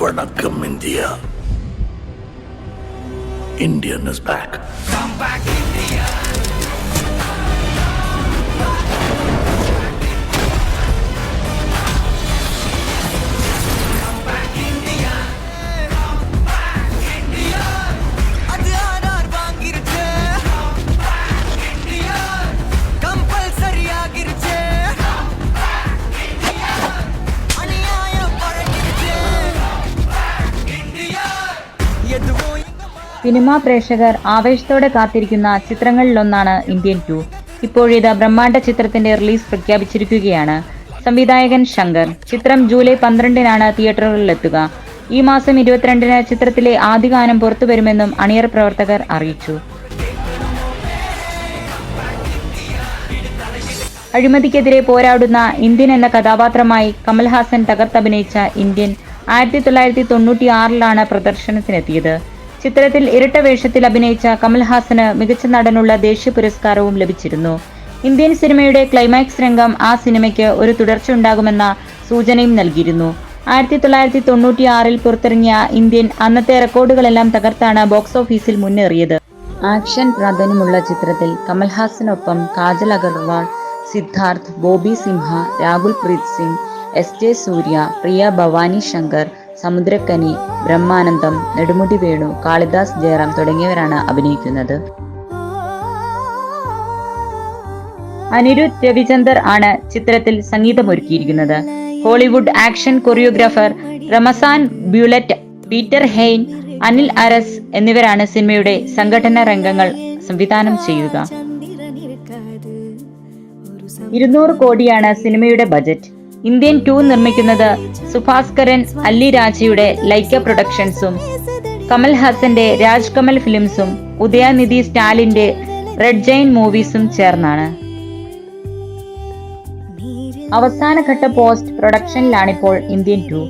வணக்கம் India Indian is back. Come back, India! Cinema പ്രേക്ഷകർ ആവേശത്തോടെ കാത്തിരിക്കുന്ന ചിത്രങ്ങളിലൊന്നാണ് ഇന്ത്യൻ ടു. ഇപ്പോഴിത് ബ്രഹ്മാണ്ഡ ചിത്രത്തിന്റെ റിലീസ് പ്രഖ്യാപിച്ചിരിക്കുകയാണ്. സംവിധായകൻ ശങ്കർ. ചിത്രം ജൂലൈ പന്ത്രണ്ടിനാണ് തിയേറ്ററുകളിലെത്തുക. ഈ മാസം ഇരുപത്തിരണ്ടിന് ചിത്രത്തിലെ ആദ്യ ഗാനം പുറത്തുവരുമെന്നും അണിയർ പ്രവർത്തകർ അറിയിച്ചു. അഴിമതിക്കെതിരെ പോരാടുന്ന ഇന്ത്യൻ എന്ന കഥാപാത്രമായി കമൽഹാസൻ തകർത്തഭിനയിച്ച ഇന്ത്യൻ ആയിരത്തി തൊള്ളായിരത്തി തൊണ്ണൂറ്റി ആറിലാണ് പ്രദർശനത്തിനെത്തിയത്. ചിത്രത്തിൽ ഇരട്ട വേഷത്തിൽ അഭിനയിച്ച കമൽഹാസന് മികച്ച നടനുള്ള ദേശീയ പുരസ്കാരവും ലഭിച്ചിരുന്നു. ഇന്ത്യൻ സിനിമയുടെ ക്ലൈമാക്സ് രംഗം ആ സിനിമയ്ക്ക് ഒരു തുടർച്ച ഉണ്ടാകുമെന്ന സൂചനയും നൽകിയിരുന്നു. ആയിരത്തി തൊള്ളായിരത്തി തൊണ്ണൂറ്റിയാറിൽ പുറത്തിറങ്ങിയ ഇന്ത്യൻ അന്നത്തെ റെക്കോർഡുകളെല്ലാം തകർത്താണ് ബോക്സ് ഓഫീസിൽ മുന്നേറിയത്. ആക്ഷൻ പ്രാധാന്യമുള്ള ചിത്രത്തിൽ കമൽഹാസനൊപ്പം കാജൽ അഗർവാൾ സിദ്ധാർത്ഥ് ബോബി സിംഹ രാഹുൽ പ്രീത് സിംഗ് എസ് ജെ സൂര്യ പ്രിയ ഭവാനി ശങ്കർ സമുദ്രക്കനി ബ്രഹ്മാനന്ദം നെടുമുടി വേണു കാളിദാസ് ജയറാം തുടങ്ങിയവരാണ് അഭിനയിക്കുന്നത്. അനിരുദ്ധ് രവിചന്ദർ ആണ് ചിത്രത്തിൽ സംഗീതമൊരുക്കിയിരിക്കുന്നത്. Hollywood action choreographer Ramazan Bulut Peter Hein Anil Arasu എന്നിവരാണ് സിനിമയുടെ സംഘടന രംഗങ്ങൾ സംവിധാനം ചെയ്യുക. ഇരുന്നൂറ് കോടിയാണ് സിനിമയുടെ ബജറ്റ്. ഇന്ത്യൻ ടു നിർമ്മിക്കുന്നത് സുഭാസ്കരൻ അല്ലി രാജയുടെ ലൈക്ക പ്രൊഡക്ഷൻസും കമൽ ഹാസന്റെ രാജ്കമൽ ഫിലിംസും ഉദയനിധി സ്റ്റാലിന്റെ റെഡ് ജൈൻ മൂവീസും ചേർന്നാണ്. അവസാനഘട്ട പോസ്റ്റ് പ്രൊഡക്ഷനിലാണിപ്പോൾ ഇന്ത്യൻ ടു.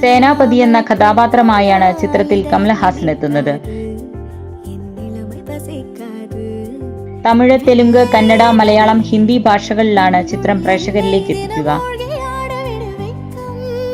സേനാപതി എന്ന കഥാപാത്രമായാണ് ചിത്രത്തിൽ കമൽഹാസൻ എത്തുന്നത്. തമിഴ് തെലുങ്ക് കന്നഡ മലയാളം ഹിന്ദി ഭാഷകളിലാണ് ചിത്രം പ്രേക്ഷകരിലേക്ക് എത്തിക്കുക மூழ்கியாட விடு வெட்கம்